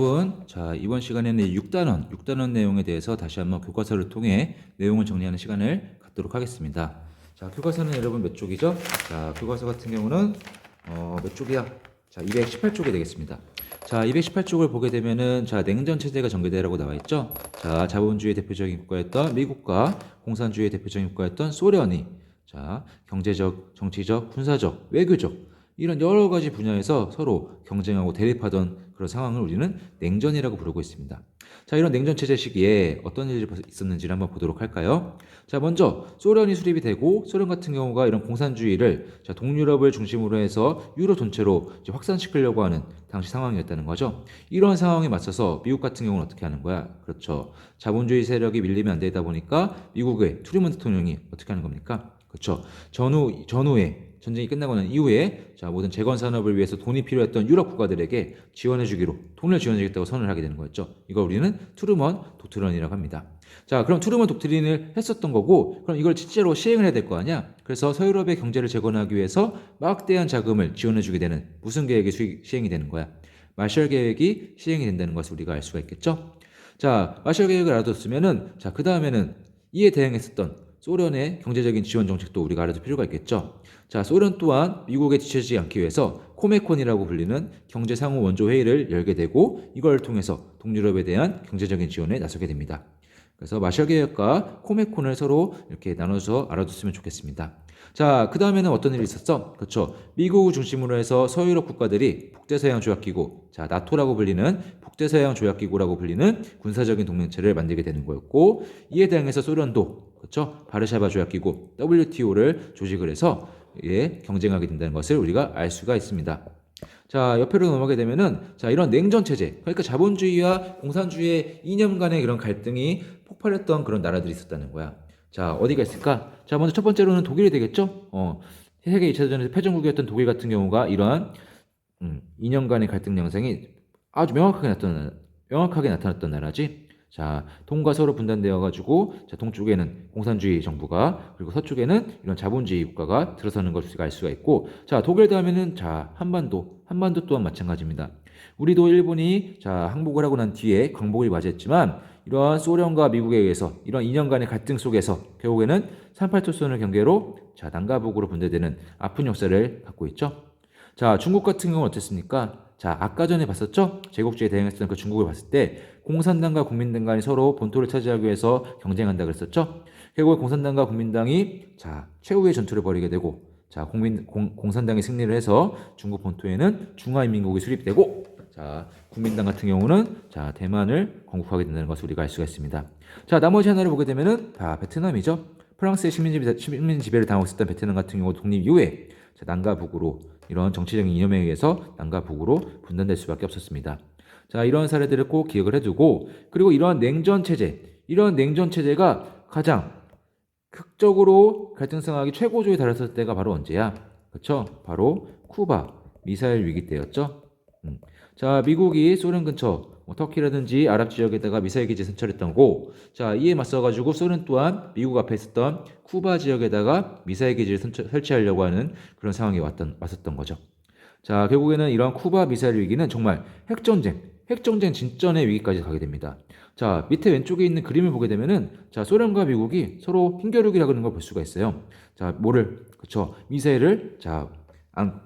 여러분, 자, 이번 시간에는 6단원, 6단원 내용에 대해서 다시 한번 교과서를 통해 내용을 정리하는 시간을 갖도록 하겠습니다. 자, 교과서는 여러분 몇 쪽이죠? 자, 교과서 같은 경우는 어, 몇 쪽이야? 자, 218쪽이 되겠습니다. 자, 218쪽을 보게 되면은 자, 냉전 체제가 전개되라고 나와 있죠. 자, 자본주의 대표적인 국가였던 미국과 공산주의 대표적인 국가였던 소련이 자, 경제적, 정치적, 군사적, 외교적 이런 여러 가지 분야에서 서로 경쟁하고 대립하던 그런 상황을 우리는 냉전이라고 부르고 있습니다. 자, 이런 냉전 체제 시기에 어떤 일이 있었는지를 한번 보도록 할까요? 자, 먼저 소련이 수립이 되고 소련 같은 경우가 이런 공산주의를 자, 동유럽을 중심으로 해서 유럽 전체로 확산시키려고 하는 당시 상황이었다는 거죠. 이런 상황에 맞서서 미국 같은 경우는 어떻게 하는 거야? 그렇죠. 자본주의 세력이 밀리면 안 되다 보니까 미국의 트루먼 대통령이 어떻게 하는 겁니까? 그렇죠. 전후 전후에 전쟁이 끝나고 난 이후에 자 모든 재건 산업을 위해서 돈이 필요했던 유럽 국가들에게 지원해 주기로 돈을 지원해 주겠다고 선을 하게 되는 거였죠. 이거 우리는 트루먼 독트린이라고 합니다. 자, 그럼 트루먼 독트린을 했었던 거고 그럼 이걸 실제로 시행을 해야 될 거 아니야? 그래서 서유럽의 경제를 재건하기 위해서 막대한 자금을 지원해 주게 되는 무슨 계획이 수익, 시행이 되는 거야? 마셜 계획이 시행이 된다는 것을 우리가 알 수가 있겠죠? 자, 마셜 계획을 알아뒀으면은 자, 그 다음에는 이에 대응했었던 소련의 경제적인 지원 정책도 우리가 알아둘 필요가 있겠죠. 자, 소련 또한 미국에 뒤처지지 않기 위해서 코메콘이라고 불리는 경제 상호 원조 회의를 열게 되고 이걸 통해서 동유럽에 대한 경제적인 지원에 나서게 됩니다. 그래서 마셜 계획과 코메콘을 서로 이렇게 나눠서 알아뒀으면 좋겠습니다. 자, 그 다음에는 어떤 일이 있었어? 그렇죠. 미국을 중심으로 해서 서유럽 국가들이 북대서양 조약기구, 자, 나토라고 불리는 북대서양 조약기구라고 불리는 군사적인 동맹체를 만들게 되는 거였고, 이에 대응해서 소련도, 그렇죠. 바르샤바 조약기구, WTO를 조직을 해서 예, 경쟁하게 된다는 것을 우리가 알 수가 있습니다. 자, 옆으로 넘어가게 되면은, 자, 이런 냉전 체제, 그러니까 자본주의와 공산주의의 이념 간의 그런 갈등이 폭발했던 그런 나라들이 있었다는 거야. 자, 어디가 있을까? 자, 먼저 첫 번째로는 독일이 되겠죠? 어, 세계 2차 대전에서 패전국이었던 독일 같은 경우가 이러한 음, 2년 간의 갈등 양상이 아주 명확하게 나타나, 명확하게 나타났던 나라지. 자, 동과 서로 분단되어 가지고 자, 동쪽에는 공산주의 정부가 그리고 서쪽에는 이런 자본주의 국가가 들어서는 것을 알 수가 있고 자, 독일 다음에는 자, 한반도, 한반도 또한 마찬가지입니다. 우리도 일본이 자, 항복을 하고 난 뒤에 광복을 맞이했지만 이러한 소련과 미국에 의해서 이런 2년간의 갈등 속에서 결국에는 38토선을 경계로 자, 남과 북으로 분대되는 아픈 역사를 갖고 있죠. 자, 중국 같은 경우는 어땠습니까? 자, 아까 전에 봤었죠? 제국주의에 대응했던 그 중국을 봤을 때 공산당과 국민당 간이 서로 본토를 차지하기 위해서 경쟁한다 그랬었죠? 결국 공산당과 국민당이 자, 최후의 전투를 벌이게 되고 자, 국민 공, 공산당이 승리를 해서 중국 본토에는 중화인민국이 수립되고 자, 국민당 같은 경우는 자, 대만을 건국하게 된다는 것을 우리가 알 수가 있습니다. 자, 나머지 하나를 보게 되면은 다 베트남이죠. 프랑스의 식민지, 식민 지배를 당하고 있었던 베트남 같은 경우 독립 이후에 자, 남과 북으로 이런 정치적인 이념에 의해서 남과 북으로 분단될 수밖에 없었습니다. 자, 이런 사례들을 꼭 기억을 해두고 그리고 이러한 냉전 체제, 이런 냉전 체제가 가장 극적으로 갈등 상황이 최고조에 달했을 때가 바로 언제야? 그렇죠? 바로 쿠바 미사일 위기 때였죠. 음. 자, 미국이 소련 근처 뭐 터키라든지 아랍 지역에다가 미사일 기지 선철했던 거. 자, 이에 맞서 가지고 소련 또한 미국 앞에 있었던 쿠바 지역에다가 미사일 기지를 선철, 설치하려고 하는 그런 상황이 왔던 왔었던 거죠. 자, 결국에는 이러한 쿠바 미사일 위기는 정말 핵전쟁, 핵전쟁 진전의 위기까지 가게 됩니다. 자, 밑에 왼쪽에 있는 그림을 보게 되면은 자, 소련과 미국이 서로 힘겨루기라고 하는 걸 볼 수가 있어요. 자, 뭐를 그쵸 미사일을 자, 안,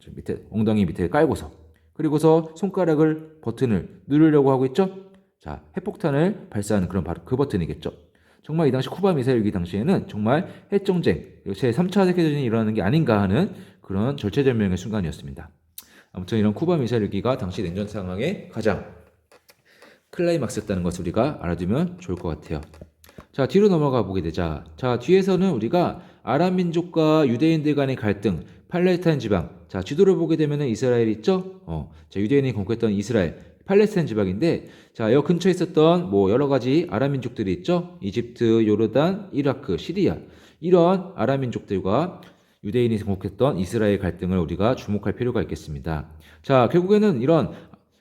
저 밑에 엉덩이 밑에 깔고서 그리고서 손가락을 버튼을 누르려고 하고 있죠. 자, 핵폭탄을 발사하는 그런 바로 그 버튼이겠죠. 정말 이 당시 쿠바 미사일 위기 당시에는 정말 핵전쟁, 제 3차 세계대전이 일어나는 게 아닌가 하는 그런 절체절명의 순간이었습니다. 아무튼 이런 쿠바 미사일 위기가 당시 냉전 상황의 가장 클라이막스였다는 것을 우리가 알아두면 좋을 것 같아요. 자, 뒤로 넘어가 보게 되자. 자, 뒤에서는 우리가 아랍 민족과 유대인들 간의 갈등, 팔레스타인 지방. 자, 지도를 보게 되면은 이스라엘 있죠? 어, 자, 유대인이 건국했던 이스라엘, 팔레스타인 지방인데, 자, 여 근처에 있었던 뭐 여러 가지 아랍 민족들이 있죠? 이집트, 요르단, 이라크, 시리아. 이런 아랍 민족들과 유대인이 건국했던 이스라엘 갈등을 우리가 주목할 필요가 있겠습니다. 자, 결국에는 이런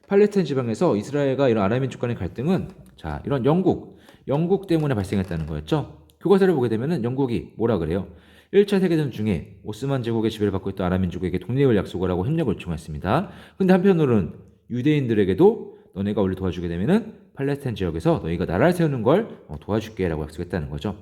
팔레스타인 지방에서 이스라엘과 이런 아랍 민족 간의 갈등은 자, 이런 영국, 영국 때문에 발생했다는 거였죠. 교과서를 보게 되면은 영국이 뭐라 그래요? 1차 세계대전 중에 오스만 제국의 지배를 받고 있던 아랍 민족에게 독립을 약속을 하고 협력을 요청했습니다. 근데 한편으로는 유대인들에게도 너네가 원래 도와주게 되면은 팔레스타인 지역에서 너희가 나라를 세우는 걸 어, 도와줄게 라고 약속했다는 거죠.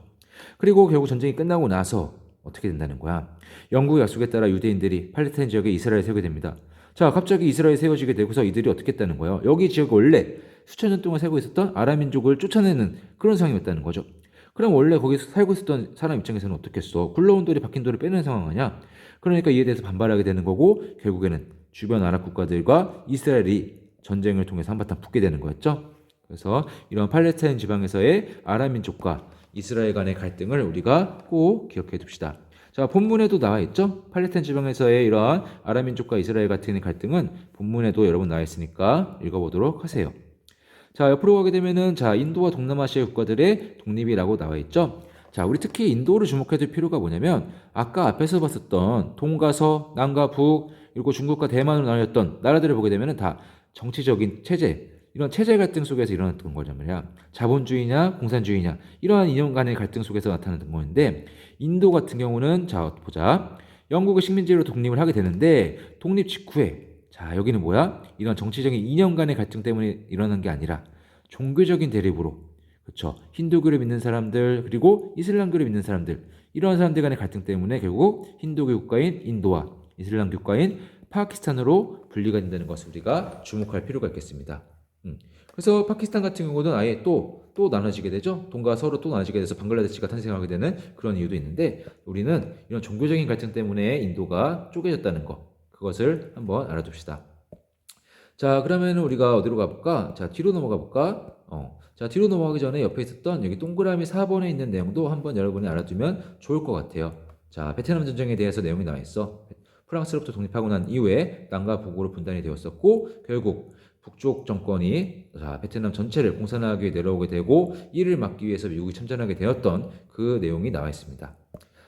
그리고 결국 전쟁이 끝나고 나서 어떻게 된다는 거야? 영국의 약속에 따라 유대인들이 팔레스타인 지역에 이스라엘을 세우게 됩니다. 자, 갑자기 이스라엘이 세워지게 되고서 이들이 어떻게 했다는 거예요? 여기 지역 원래 수천 년 동안 살고 있었던 아랍 민족을 쫓아내는 그런 상황이었다는 거죠. 그럼 원래 거기서 살고 있었던 사람 입장에서는 어떻겠어? 굴러온 돌이 박힌 돌을 빼는 상황 아니야? 그러니까 이에 대해서 반발하게 되는 거고 결국에는 주변 아랍 국가들과 이스라엘이 전쟁을 통해서 한바탕 붙게 되는 거였죠. 그래서 이런 팔레스타인 지방에서의 아랍 민족과 이스라엘 간의 갈등을 우리가 꼭 기억해 둡시다. 자, 본문에도 나와 있죠? 팔레스타인 지방에서의 이러한 아랍 민족과 이스라엘 같은 갈등은 본문에도 여러분 나와 있으니까 읽어보도록 하세요. 자, 옆으로 가게 되면은 자, 인도와 동남아시아 국가들의 독립이라고 나와 있죠. 자, 우리 특히 인도를 주목해야 될 필요가 뭐냐면 아까 앞에서 봤었던 동과 서, 남과 북, 그리고 중국과 대만으로 나뉘었던 나라들을 보게 되면은 다 정치적인 체제, 이런 체제 갈등 속에서 일어났던 말이야. 자본주의냐, 공산주의냐, 이러한 이념 간의 갈등 속에서 나타나는 건데, 인도 같은 경우는, 자, 보자. 영국의 식민지로 독립을 하게 되는데, 독립 직후에, 자, 여기는 뭐야? 이런 정치적인 이념 간의 갈등 때문에 일어난 게 아니라, 종교적인 대립으로, 그쵸. 힌두교를 믿는 사람들, 그리고 이슬람교를 믿는 사람들, 이러한 사람들 간의 갈등 때문에 결국 힌두교 국가인 인도와 이슬람 국가인 파키스탄으로 분리가 된다는 것을 우리가 주목할 필요가 있겠습니다. 음. 그래서 파키스탄 같은 경우는 아예 또, 또 나눠지게 되죠. 동과 서로 또 나눠지게 돼서 방글라데시가 탄생하게 되는 그런 이유도 있는데 우리는 이런 종교적인 갈등 때문에 인도가 쪼개졌다는 것. 그것을 한번 알아둡시다. 자, 그러면 우리가 어디로 가볼까? 자, 뒤로 넘어가 볼까? 어. 자, 뒤로 넘어가기 전에 옆에 있었던 여기 동그라미 4번에 있는 내용도 한번 여러분이 알아두면 좋을 것 같아요. 자, 베트남 전쟁에 대해서 내용이 나와 있어. 프랑스로부터 독립하고 난 이후에 남과 북으로 분단이 되었었고 결국 북쪽 정권이 자, 베트남 전체를 공산하게 내려오게 되고 이를 막기 위해서 미국이 참전하게 되었던 그 내용이 나와 있습니다.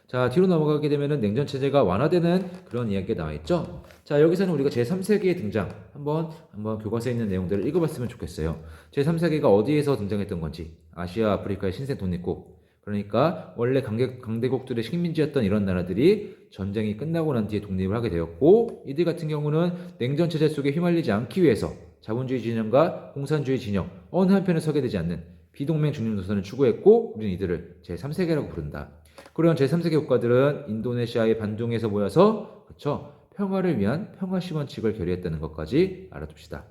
자, 뒤로 넘어가게 되면은 냉전 체제가 완화되는 그런 이야기가 나와 있죠. 자, 여기서는 우리가 제3세기의 등장 한번 한번 교과서에 있는 내용들을 읽어 봤으면 좋겠어요. 제3세기가 어디에서 등장했던 건지 아시아, 아프리카의 신생 독립국 그러니까 원래 강대, 강대국들의 식민지였던 이런 나라들이 전쟁이 끝나고 난 뒤에 독립을 하게 되었고 이들 같은 경우는 냉전 체제 속에 휘말리지 않기 위해서 자본주의 진영과 공산주의 진영 어느 한편에 서게 되지 않는 비동맹 중립 노선을 추구했고 우리는 이들을 제3세계라고 부른다. 그런 제3세계 국가들은 인도네시아의 반둥에서 모여서 그쵸 평화를 위한 평화 시원칙을 결의했다는 것까지 알아둡시다.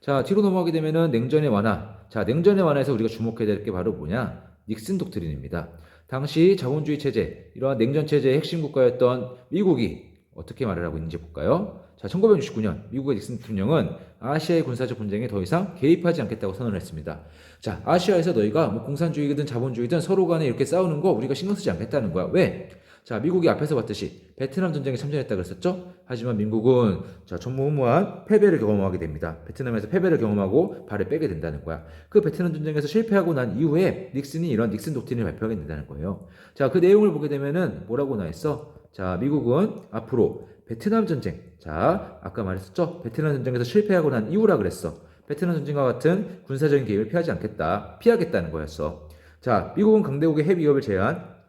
자 뒤로 넘어가게 되면은 냉전의 완화. 자 냉전의 완화에서 우리가 주목해야 될 게 바로 뭐냐? 닉슨 독트린입니다. 당시 자본주의 체제, 이러한 냉전 체제의 핵심 국가였던 미국이 어떻게 말을 하고 있는지 볼까요? 자, 1969년 미국의 닉슨 대통령은 아시아의 군사적 분쟁에 더 이상 개입하지 않겠다고 선언을 했습니다. 자, 아시아에서 너희가 뭐 공산주의든 자본주의든 서로 간에 이렇게 싸우는 거 우리가 신경 쓰지 않겠다는 거야. 왜? 자, 미국이 앞에서 봤듯이 베트남 전쟁에 참전했다 그랬었죠? 하지만 민국은 자, 전무후무한 패배를 경험하게 됩니다. 베트남에서 패배를 경험하고 발을 빼게 된다는 거야. 그 베트남 전쟁에서 실패하고 난 이후에 닉슨이 이런 닉슨 독트린을 발표하게 된다는 거예요. 자, 그 내용을 보게 되면은 뭐라고 나와 있어? 자, 미국은 앞으로 베트남 전쟁. 자, 아까 말했었죠? 베트남 전쟁에서 실패하고 난 이후라 그랬어. 베트남 전쟁과 같은 군사적인 개입을 피하지 않겠다. 피하겠다는 거였어. 자, 미국은 강대국의 핵 위협을 제한,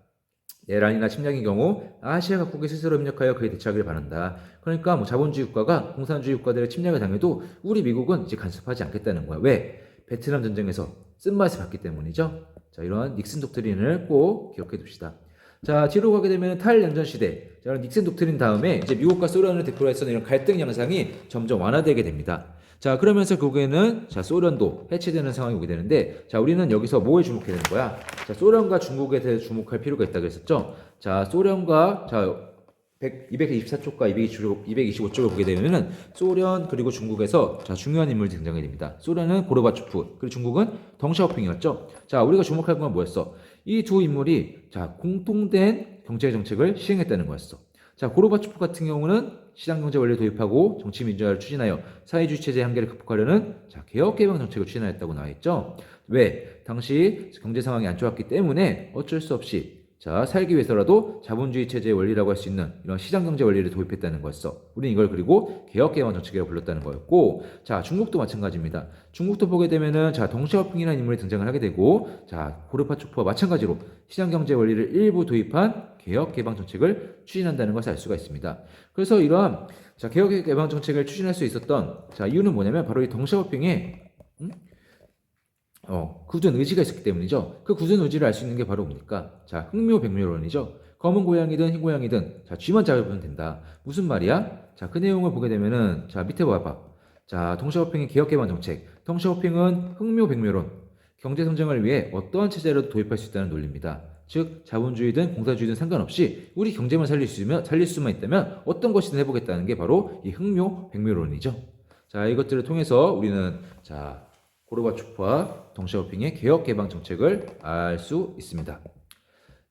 내란이나 침략의 경우 아시아 각국이 스스로 협력하여 그에 대처하기를 바란다. 그러니까 뭐 자본주의 국가가 공산주의 국가들의 침략을 당해도 우리 미국은 이제 간섭하지 않겠다는 거야. 왜? 베트남 전쟁에서 쓴맛을 봤기 때문이죠. 자, 이러한 닉슨 독트린을 꼭 기억해 둡시다. 자, 뒤로 가게 되면 탈냉전 시대. 자, 닉슨 독트린 다음에 이제 미국과 소련을 대표로 했었던 이런 갈등 양상이 점점 완화되게 됩니다. 자, 그러면서 결국에는 자, 소련도 해체되는 상황이 오게 되는데 자, 우리는 여기서 뭐에 주목해야 되는 거야? 자, 소련과 중국에 대해 주목할 필요가 있다고 했었죠. 자, 소련과 자, 100, 224쪽과 225쪽, 225쪽을 보게 되면은 소련 그리고 중국에서 자, 중요한 인물이 등장이 됩니다. 소련은 고르바초프, 그리고 중국은 덩샤오핑이었죠. 자, 우리가 주목할 건 뭐였어? 이 두 인물이 자, 공통된 경제 정책을 시행했다는 거였어. 자, 고르바초프 같은 경우는 시장경제 원리를 도입하고 정치 민주화를 추진하여 사회주의 체제의 한계를 극복하려는 자, 개혁 개방 정책을 추진하였다고 나와 있죠. 왜? 당시 경제 상황이 안 좋았기 때문에 어쩔 수 없이 자, 살기 위해서라도 자본주의 체제의 원리라고 할 수 있는 이런 시장경제 원리를 도입했다는 거였어. 우리는 이걸 그리고 개혁개방 정책이라고 불렀다는 거였고, 자, 중국도 마찬가지입니다. 중국도 보게 되면은, 자, 덩샤오핑이라는 인물이 등장을 하게 되고, 자, 고르파초프와 마찬가지로 시장경제 원리를 일부 도입한 개혁개방 정책을 추진한다는 것을 알 수가 있습니다. 그래서 이러한 자, 개혁 예방 정책을 추진할 수 있었던 자, 이유는 뭐냐면 바로 이 덩샤오핑에 음? 어, 굳은 의지가 있었기 때문이죠. 그 굳은 의지를 알 수 있는 게 바로 뭡니까? 자, 흥묘백묘론이죠. 검은 고양이든 흰 고양이든 자, 쥐만 잡으면 된다. 무슨 말이야? 자, 그 내용을 보게 되면은 자, 밑에 봐봐. 자, 덩샤오핑의 개혁 개방 정책. 덩샤오핑은 흥묘백묘론. 경제 성장을 위해 어떠한 체제라도 도입할 수 있다는 논리입니다. 즉 자본주의든 공사주의든 상관없이 우리 경제만 살릴 수 있으면 살릴 수만 있다면 어떤 것이든 해보겠다는 게 바로 이 흥묘 백묘론이죠. 자 이것들을 통해서 우리는 자 고르바초프와 덩샤오핑의 개혁 개방 정책을 알 수 있습니다.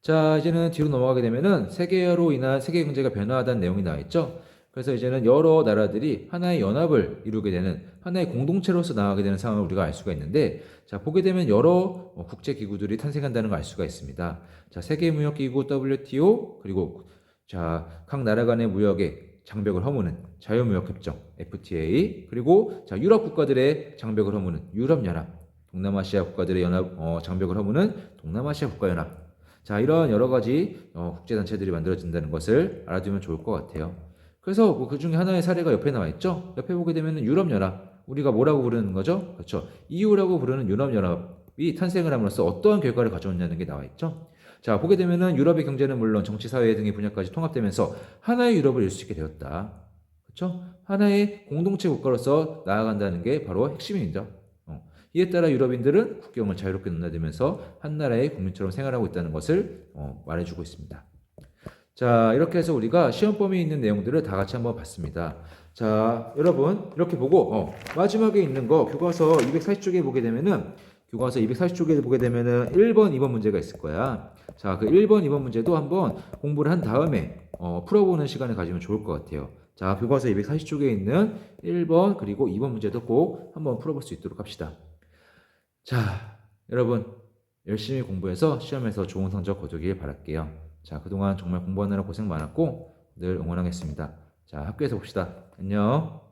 자 이제는 뒤로 넘어가게 되면은 세계화로 인한 세계 경제가 변화하다는 내용이 나와 있죠. 그래서 이제는 여러 나라들이 하나의 연합을 이루게 되는 하나의 공동체로서 나가게 되는 상황을 우리가 알 수가 있는데 자 보게 되면 여러 어, 국제 기구들이 탄생한다는 걸 알 수가 있습니다. 자 세계 무역 기구 WTO 그리고 자 각 나라 간의 무역의 장벽을 허무는 자유무역 협정 FTA 그리고 자 유럽 국가들의 장벽을 허무는 유럽 연합 동남아시아 국가들의 연합 어, 장벽을 허무는 동남아시아 국가연합 자 이런 여러 가지 어, 국제 단체들이 만들어진다는 것을 알아두면 좋을 것 같아요. 그래서 그 중에 하나의 사례가 옆에 나와 있죠. 옆에 보게 되면 유럽연합 우리가 뭐라고 부르는 거죠? 그렇죠. EU라고 부르는 유럽연합이 탄생을 함으로써 어떠한 결과를 가져왔냐는 게 나와 있죠. 자 보게 되면은 유럽의 경제는 물론 정치, 사회 등의 분야까지 통합되면서 하나의 유럽을 이룰 수 있게 되었다. 그렇죠? 하나의 공동체 국가로서 나아간다는 게 바로 핵심이죠. 어. 이에 따라 유럽인들은 국경을 자유롭게 넘나들면서 한 나라의 국민처럼 생활하고 있다는 것을 어, 말해주고 있습니다. 자, 이렇게 해서 우리가 시험 범위에 있는 내용들을 다 같이 한번 봤습니다. 자, 여러분, 이렇게 보고, 어, 마지막에 있는 거, 교과서 240쪽에 보게 되면은, 교과서 240쪽에 보게 되면은 1번, 2번 문제가 있을 거야. 자, 그 1번, 2번 문제도 한번 공부를 한 다음에, 어, 풀어보는 시간을 가지면 좋을 것 같아요. 자, 교과서 240쪽에 있는 1번, 그리고 2번 문제도 꼭 한번 풀어볼 수 있도록 합시다. 자, 여러분, 열심히 공부해서 시험에서 좋은 성적 거두길 바랄게요. 자, 그동안 정말 공부하느라 고생 많았고 늘 응원하겠습니다. 자, 학교에서 봅시다. 안녕.